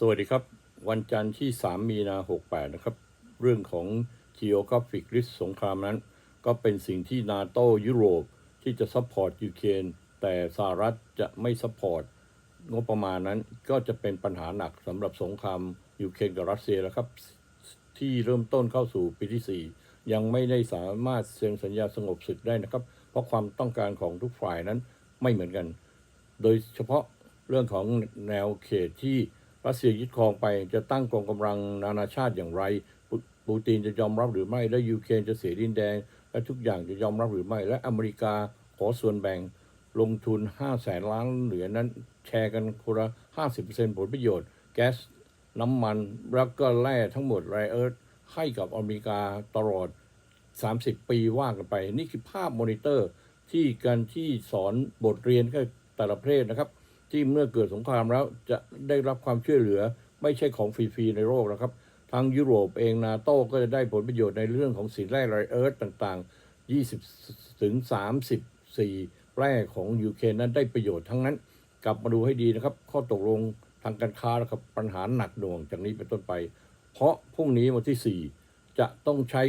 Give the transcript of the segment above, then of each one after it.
สวัสดีครับ วันจันทร์ที่ 3 มีนา68 นะครับ เรื่องของ Geographic Risk สงครามนั้น ก็เป็นสิ่งที่นาโตยุโรปที่จะซัพพอร์ตยูเครนแต่สหรัฐจะไม่ซัพพอร์ตงบประมาณนั้นก็จะเป็นปัญหาหนักสำหรับสงครามยูเครนกับรัสเซียแล้วครับ ที่เริ่มต้นเข้าสู่ปีที่ 4 ยังไม่ได้สามารถเซ็นสัญญาสงบศึกได้นะครับ เพราะความต้องการของทุกฝ่ายนั้นไม่เหมือนกัน โดยเฉพาะเรื่องของแนวเขตที่ รัสเซียยึดครองไปจะตั้งกองกำลังนานาชาติอย่างไรปูปูตินจะยอมรับหรือไม่ และยูเครนจะเสียดินแดง และทุกอย่างจะยอมรับหรือไม่ และอเมริกาขอส่วนแบ่งลงทุน5แสนล้านเหรียญนั้น แชร์กันคนละ 50%ผลประโยชน์ แก๊ส น้ำมัน แล้วก็แร่ทั้งหมดไรเอิร์ธให้กับอเมริกาตลอด 30 ปีว่ากันไป นี่คือภาพมอนิเตอร์ที่การที่สอนบทเรียนกับแต่ละประเทศนะครับ ที่เมื่อเกิดสงครามแล้วจะได้รับความช่วยเหลือไม่ใช่ของฟรีๆในโลกนะครับ ทางยุโรปเองนาโต้ก็จะได้ผลประโยชน์ในเรื่องของสินแร่ไรเอิร์ธต่างๆ 20 ถึง 34 แร่ของยูเครนนั้นได้ประโยชน์ทั้งนั้น กลับมาดูให้ดีนะครับ ข้อตกลงทางการค้านะครับปัญหาหนักหน่วงจากนี้เป็นต้นไป เพราะพรุ่งนี้วันที่ 4 จะต้องใช้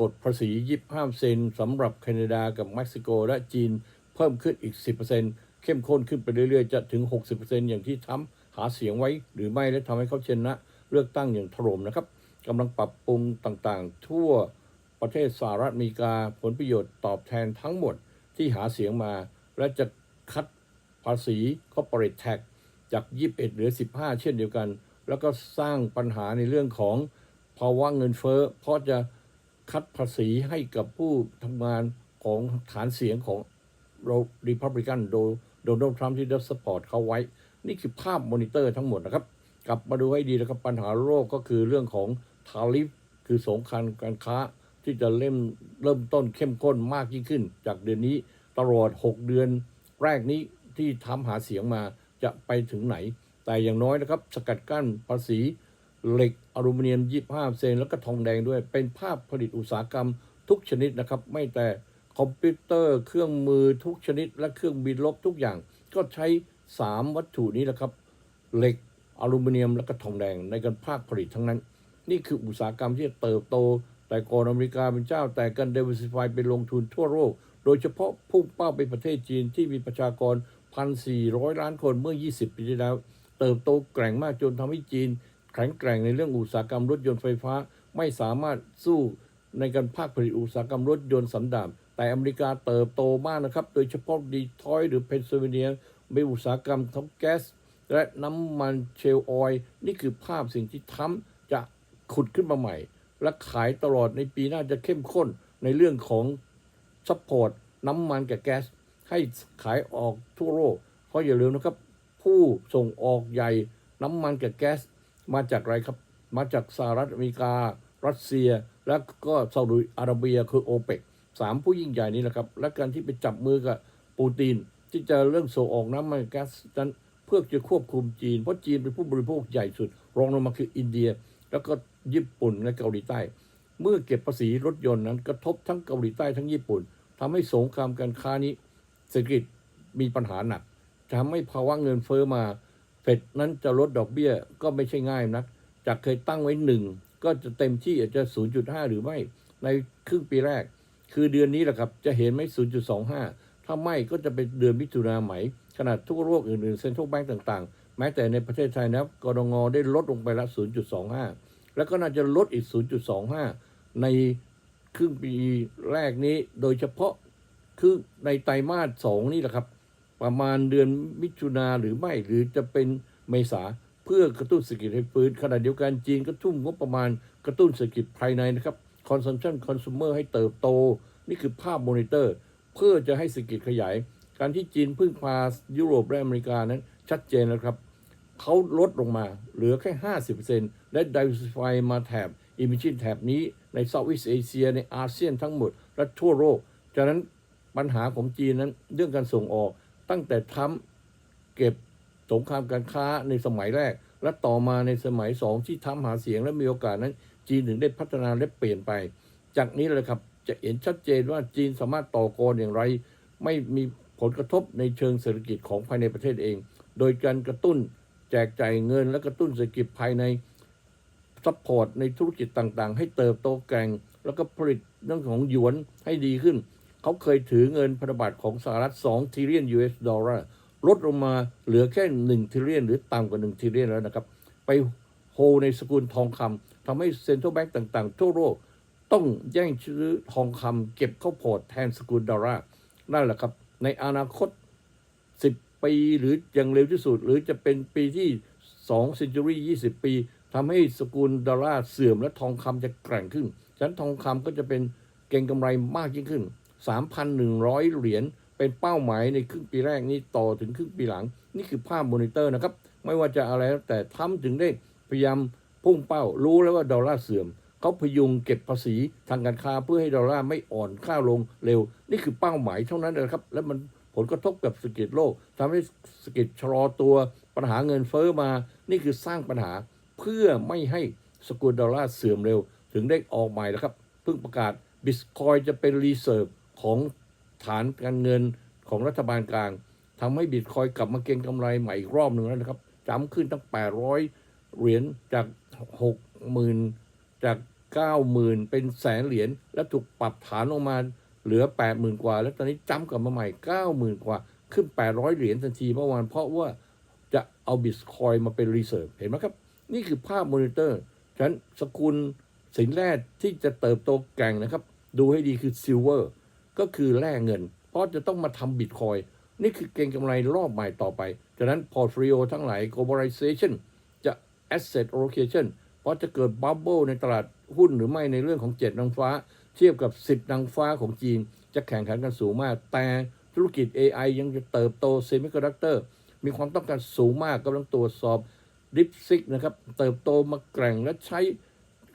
กฎภาษียิบห้าเซนสำหรับแคนาดากับเม็กซิโกและจีนเพิ่มขึ้นอีก 10% เข้มข้นขึ้นไปเรื่อยๆ จะถึง 60%อย่างที่ทรัมป์หาเสียงไว้หรือไม่และทำให้เขาชนะเลือกตั้งอย่างถล่มนะครับกำลังปรับปรุงต่างๆ ทั่วประเทศสหรัฐอเมริกาผลประโยชน์ตอบแทนทั้งหมดที่หาเสียงมา และจะคัดภาษี corporate tax จาก 21เหลือ 15 เช่นเดียวกัน แล้วก็สร้างปัญหาในเรื่องของภาวะเงินเฟ้อเพราะจะคัดภาษีให้กับผู้ทำงานของฐานเสียงของรีพับลิกันโดย โดนัลด์ทรัมป์ที่ได้สปอร์ตเขาไว้ นี่คือภาพมอนิเตอร์ทั้งหมดนะครับ กลับมาดูให้ดีนะครับปัญหาโลกก็คือเรื่องของทาริฟคือสงครามการค้าที่จะเริ่มเริ่มต้นเข้มข้นมากยิ่งขึ้น จากเดือนนี้ตลอด 6 เดือนแรกนี้ที่ทำหาเสียงมาจะไปถึงไหน แต่อย่างน้อยนะครับสกัดกั้นภาษีเหล็กอลูมิเนียม 25 เซน แล้วก็ทองแดงด้วย เป็นภาพผลิตอุตสาหกรรมทุกชนิดนะครับ ไม่แต่ คอมพิวเตอร์เครื่องมือทุกชนิด และเครื่องบินลบทุกอย่าง ก็ใช้ 3 วัตถุนี้แหละครับ เหล็กอลูมิเนียมและก็ทองแดงในการภาคผลิตทั้งนั้น นี่คืออุตสาหกรรมที่เติบโต แต่ก่อนอเมริกาเป็นเจ้า แต่กัน diversify ไปลงทุนทั่วโลก โดยเฉพาะพุ่งเป้าไปประเทศจีนที่มีประชากร 1,400 ล้านคนเมื่อ 20 ปีที่แล้ว เติบโตแกร่งมากจนทำให้จีนแข็งแกร่งในเรื่องอุตสาหกรรมรถยนต์ไฟฟ้าไม่สามารถสู้ในการภาคผลิตอุตสาหกรรมรถยนต์สันดาป แต่อเมริกาเติบโตมากนะครับ โดยเฉพาะดีทรอยหรือเพนซิลเวเนียมีอุตสาหกรรมทั้งแก๊ส และน้ำมันเชลออยล์นี่คือภาพสิ่งที่ทรัมป์จะขุดขึ้นมาใหม่ และขายตลอดในปีหน้าจะเข้มข้นในเรื่องของซัพพอร์ตน้ำมันกับแก๊ส ให้ขายออกทั่วโลกเพราะอย่าลืมนะครับ ผู้ส่งออกใหญ่น้ำมันกับแก๊ส มาจากอะไรครับ มาจากสหรัฐอเมริกา รัสเซีย และก็ซาอุดิอาระเบียคือโอเปก สามผู้ยิ่งใหญ่นี้แหละครับ และการที่ไปจับมือกับปูตินที่จะเรื่องส่งออกน้ำมันก๊สนั้นเพื่อจะควบคุมจีน เพราะจีนเป็นผู้บริโภคใหญ่สุด รองลงมาคืออินเดีย แล้วก็ญี่ปุ่นและเกาหลีใต้ เมื่อเก็บภาษีรถยนต์นั้นกระทบทั้งเกาหลีใต้ทั้งญี่ปุ่นทำให้สงครามการค้านี้เศรษฐกิจมีปัญหาหนักทำให้ภาวะเงินเฟอ้อมาเฟดนั้นจะลดดอกเบี้ยก็ไม่ใช่ง่ายนัก จากเคยตั้งไว้หนึ่งก็จะเต็มที่อาจจะ 0.5 หรือไม่ในครึ่งปีแรก คือเดือนนี้แหละครับจะเห็นไหม0.25 ถ้าไม่ก็จะเป็นเดือนมิถุนาไหม ขนาดทุกโรคอื่นๆเซ็นทรัลแบงก์ต่างๆ แม้แต่ในประเทศไทยนะครับกรงงได้ลดลงไปละ 0.25 แล้วก็น่าจะลดอีก 0.25 ในครึ่งปีแรกนี้โดยเฉพาะคือในไตรมาสสองนี่แหละครับ ประมาณเดือนมิถุนาหรือไม่หรือจะเป็นเมษาเพื่อกระตุ้นเศรษฐกิจให้ฟื้นขณะเดียวกันจีนก็ทุ่มงบประมาณกระตุ้นเศรษฐกิจภายในนะครับ consumption consumer ให้เติบโต นี่คือภาพมอนิเตอร์ เพื่อจะให้เศรษฐกิจขยาย การที่จีนพึ่งพายุโรปและอเมริกานั้น ชัดเจนแล้วครับเขาลดลงมาเหลือแค่ 50%และ diversify มาแถบ emerging แถบนี้ใน Southeast Asia ในอาเซียนทั้งหมด และทั่วโลกจากนั้นปัญหาของจีนนั้นเรื่องการส่งออกตั้งแต่ทำเก็บสงครามการค้าในสมัยแรก และต่อมาในสมัยสองที่ทำหาเสียงและมีโอกาสนั้น จีนถึงได้พัฒนาและเปลี่ยนไป จากนี้เลยครับจะเห็นชัดเจนว่าจีนสามารถต่อกรอย่างไร ไม่มีผลกระทบในเชิงเศรษฐกิจของภายในประเทศเอง โดยการกระตุ้นแจกจ่ายเงินและกระตุ้นเศรษฐกิจภายในซัพพอร์ตในธุรกิจต่างๆ ให้เติบโตแกร่ง แล้วก็ผลิตเรื่องของหยวนให้ดีขึ้น เขาเคยถือเงินพันธบัตรของสหรัฐ2ทริลเลียน US ดอลลาร์ลดลงมาเหลือแค่1ทริลเลียนหรือต่ำกว่า1ทริลเลียนแล้วนะครับ ไปโฮในสกุลทองคำ ทำให้เซ็นทรัลแบงก์ต่างๆ ทั่วโลกต้องแย่งซื้อทองคำเก็บเข้าพอร์ตแทนสกุลดอลลาร์นั่นแหละครับ ในอนาคต 10 ปีหรืออย่างเร็วที่สุด หรือจะเป็นปีที่2 century 20 ปีทำให้สกุลดอลลาร์เสื่อมและทองคำจะแกร่งขึ้น ฉะนั้นทองคำก็จะเป็นเก่งกำไรมากยิ่งขึ้น 3,100 เหรียญเป็นเป้าหมายในครึ่งปีแรกนี้ต่อถึงครึ่งปีหลัง นี่คือภาพมอนิเตอร์นะครับ ไม่ว่าจะอะไรแล้วแต่ทำถึงได้พยายาม พุ่งเป้ารู้แล้วว่าดอลลาร์เสื่อมเขาพยุงเก็บภาษีทางการค้าเพื่อให้ดอลลาร์ไม่อ่อนค่าลงเร็ว นี่คือเป้าหมายเท่านั้นเลยครับ และมันผลกระทบกับเศรษฐกิจโลกทำให้เศรษฐกิจชะลอตัวปัญหาเงินเฟ้อมา นี่คือสร้างปัญหาเพื่อไม่ให้สกุลดอลลาร์เสื่อมเร็ว ถึงได้ออกใหมายแล้วครับเพิ่งประกาศบิตคอยจะเป็นรีเซิร์ฟของฐานการเงินของรัฐบาลกลางทำให้บิตคอยกลับมาเก็งกำไรใหม่อีกรอบหนึ่งแล้วนะครับจำขึ้นตั้ง800 เหรียญจาก60,000จาก90,000เป็นแสนเหรียญแล้วถูกปรับฐานลงมาเหลือ80,000กว่า แล้วตอนนี้จำกลับมาใหม่90,000กว่า ขึ้น800เหรียญทันทีเมื่อวานเพราะว่าจะเอาบิตคอยมาเป็นรีเซิร์ฟเห็นไหมครับ นี่คือภาพมอนิเตอร์ฉะนั้นสกุลสินแร่ที่จะเติบโตแก่งนะครับ ดูให้ดีคือซิลเวอร์ก็คือแร่เงิน เพราะจะต้องมาทำบิตคอยนี่คือเก่งกำไรรอบใหม่ต่อไปฉะนั้นพอร์ตโฟลิโอทั้งหลาย globalization asset allocation เพราะจะเกิดบับเบิลในตลาดหุ้นหรือไม่ในเรื่องของเจ็ดนางฟ้า เทียบกับ 10 นางฟ้าของจีน จะแข่งขันกันสูงมาก แต่ธุรกิจ AI ยังจะเติบโตเซมิคอนดักเตอร์มีความต้องการสูงมากกำลังตรวจสอบดิฟซิกนะครับ เติบโตมาแกร่งและใช้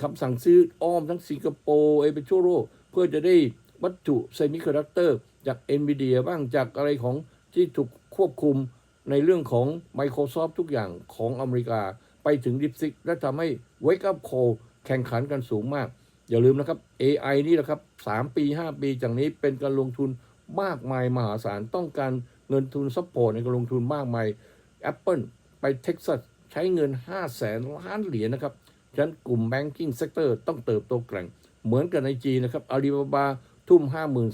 คำสั่งซื้ออ้อมทั้งสิงคโปร์เอเปโชโรเพื่อจะได้วัตถุเซมิคอนดักเตอร์จาก NVIDIA บ้างจากอะไรของที่ถูกควบคุมในเรื่องของ Microsoft ทุกอย่างของอเมริกา ไปถึงดิฟซิกและทำให้ Wake Up Call แข่งขันกันสูงมาก อย่าลืมนะครับ AI นี่แหละครับ3ปี 5 ปีจากนี้เป็นการลงทุนมากมายมหาศาลต้องการเงินทุนซัพพอร์ตในการลงทุนมากมาย Apple ไปเท็กซัสใช้เงิน 5 0 0แสนล้านเหรียญนะครับฉะนั้นกลุ่ม Banking Sector ต้องเติบโตแกร่ง เหมือนกับในจีนนะครับอาลีบาบาทุ่ม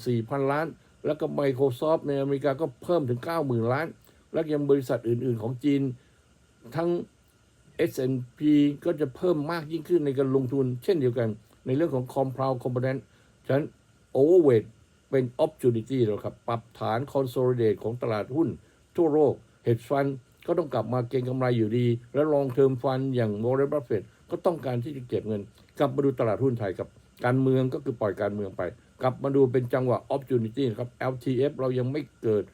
54,000 ล้าน แล้วก็ Microsoft ในอเมริกาก็เพิ่มถึง 90,000 ล้าน แล้วยังบริษัทอื่น ๆ ของจีน ทั้ง S&P ก็จะเพิ่มมากยิ่งขึ้นในการลงทุน เช่นเดียวกัน ในเรื่องของ compound component ฉะนั้น overweight เป็น opportunity แล้วครับ ปรับฐาน consolidate ของตลาดหุ้น ทั่วโลก hedge fund ก็ต้องกลับมาเก็งกำไรอยู่ดี และ long term fund อย่าง Warren Buffett ก็ต้องการที่จะเก็บเงิน กลับมาดูตลาดหุ้นไทยกับ การเมืองก็คือปล่อยการเมืองไป กลับมาดูเป็นจังหวะ opportunity ครับ LTF เรายังไม่เกิด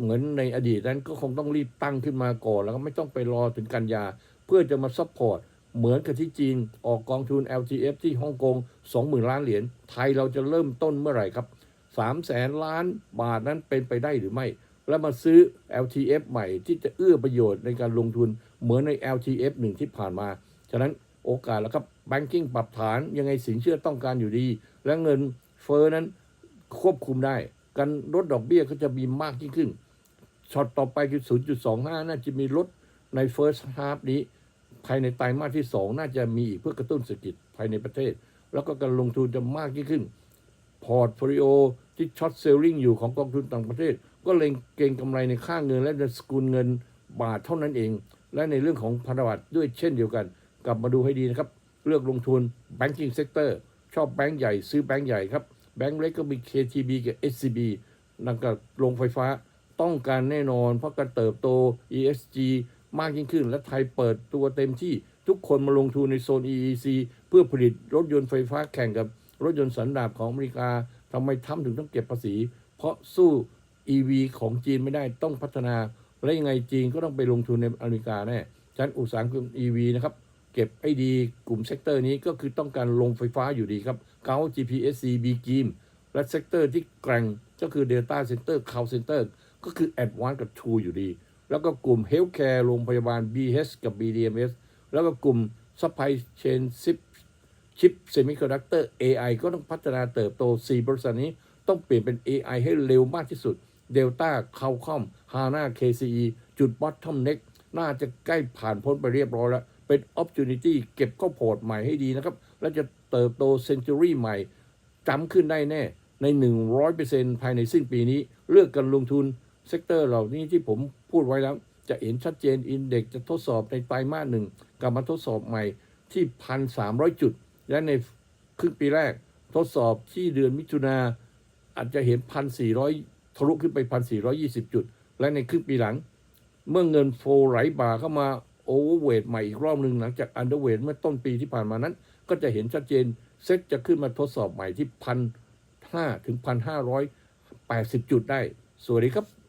เหมือนในอดีตนั้นก็คงต้องรีบตั้งขึ้นมาก่อน แล้วก็ไม่ต้องไปรอถึงกันยา พื่อจะมาซัพพอร์ตเหมือนกับที่จีนออกกองทุน LTF ที่ฮ่องกง 20,000 ล้านเหรียญไทยเราจะเริ่มต้นเมื่อไหร่ครับ3แสนล้านบาทนั้นเป็นไปได้หรือไม่ แล้วมาซื้อ LTF ใหม่ที่จะเอื้อประโยชน์ในการลงทุนเหมือนใน LTF 1 ที่ผ่านมา ฉะนั้นโอกาสแล้วครับ Banking ปรับฐานยังไงสินเชื่อต้องการอยู่ดี และเงินเฟ้อนั้นควบคุมได้ การลดดอกเบี้ยก็จะมีมากยิ่งขึ้นช็อตต่อไปคือ 0.25 น่าจะมีลดใน first half นี้ ภายในไตรมาสที่ 2 น่าจะมีอีกเพื่อกระตุ้นเศรษฐกิจภายในประเทศ แล้วก็การลงทุนจะมากยิ่งขึ้น พอร์ตโฟลิโอที่ช็อตเซลลิงอยู่ของกองทุนต่างประเทศ ก็เล็งเก็งกำไรในค่าเงินและสกุลเงินบาทเท่านั้นเอง และในเรื่องของพันธบัตรด้วยเช่นเดียวกัน กลับมาดูให้ดีนะครับ เลือกลงทุน banking sector ชอบแบงก์ใหญ่ซื้อแบงก์ใหญ่ครับแบงก์เล็กก็มี KTB กับ SCB นั่นก็ลงไฟฟ้าต้องการแน่นอน เพราะการเติบโต ESG มากยิ่งขึ้น และไทยเปิดตัวเต็มที่ทุกคนมาลงทุนในโซน EEC เพื่อผลิตรถยนต์ไฟฟ้าแข่งกับรถยนต์สันดาปของอเมริกาทำไมทำถึงต้องเก็บภาษี เพราะสู้ EV ของจีนไม่ได้ต้องพัฒนา และยังไงจีนก็ต้องไปลงทุนในอเมริกาแน่ฉะนั้นอุตสาหกรรม EV นะครับเก็บให้ดีกลุ่มเซกเตอร์นี้ก็คือต้องการลงไฟฟ้าอยู่ดีครับเกา GPSC B กีมและเซกเตอร์ที่แกร่งก็คือ Data Center Cloud Center ก็คือ Advanced กับ True อยู่ดี แล้วก็กลุ่ม Healthcare โรงพยาบาล BH กับ BDMS แล้วก็กลุ่ม Supply Chain Chip Chip Semiconductor AI ก็ต้องพัฒนาเติบโต 4 บริษัทนี้ต้องเปลี่ยนเป็น AI ให้เร็วมากที่สุด Delta Qualcomm HANA KCE จุด Bottom Neck น่าจะใกล้ผ่านพ้นไปเรียบร้อยแล้ว เป็น opportunity เก็บข้าวโพดใหม่ให้ดีนะครับ แล้วจะเติบโต century ใหม่จำขึ้นได้แน่ใน 100%ภายในสิ้นปีนี้ เลือกกันลงทุน เซกเตอร์เหล่านี้ที่ผม พูดไว้แล้ว จะเห็นชัดเจนอินเด็กจะทดสอบในไตรมาสหนึ่งกลับมาทดสอบใหม่ที่1,300จุด และในครึ่งปีแรก ทดสอบที่เดือนมิถุนาอาจจะเห็น1,400ทะลุขึ้นไป1,420จุด และในครึ่งปีหลัง เมื่อเงินโฟไหลบ่าเข้ามาโอเวอร์เวทใหม่อีกรอบหนึ่งหลังจากอันเดอร์เวทเมื่อต้นปีที่ผ่านมานั้น ก็จะเห็นชัดเจนเซ็ตจะขึ้นมาทดสอบใหม่ที่พันห้าถึงพันห้าร้อยแปดสิบจุดได้ สวัสดีครับ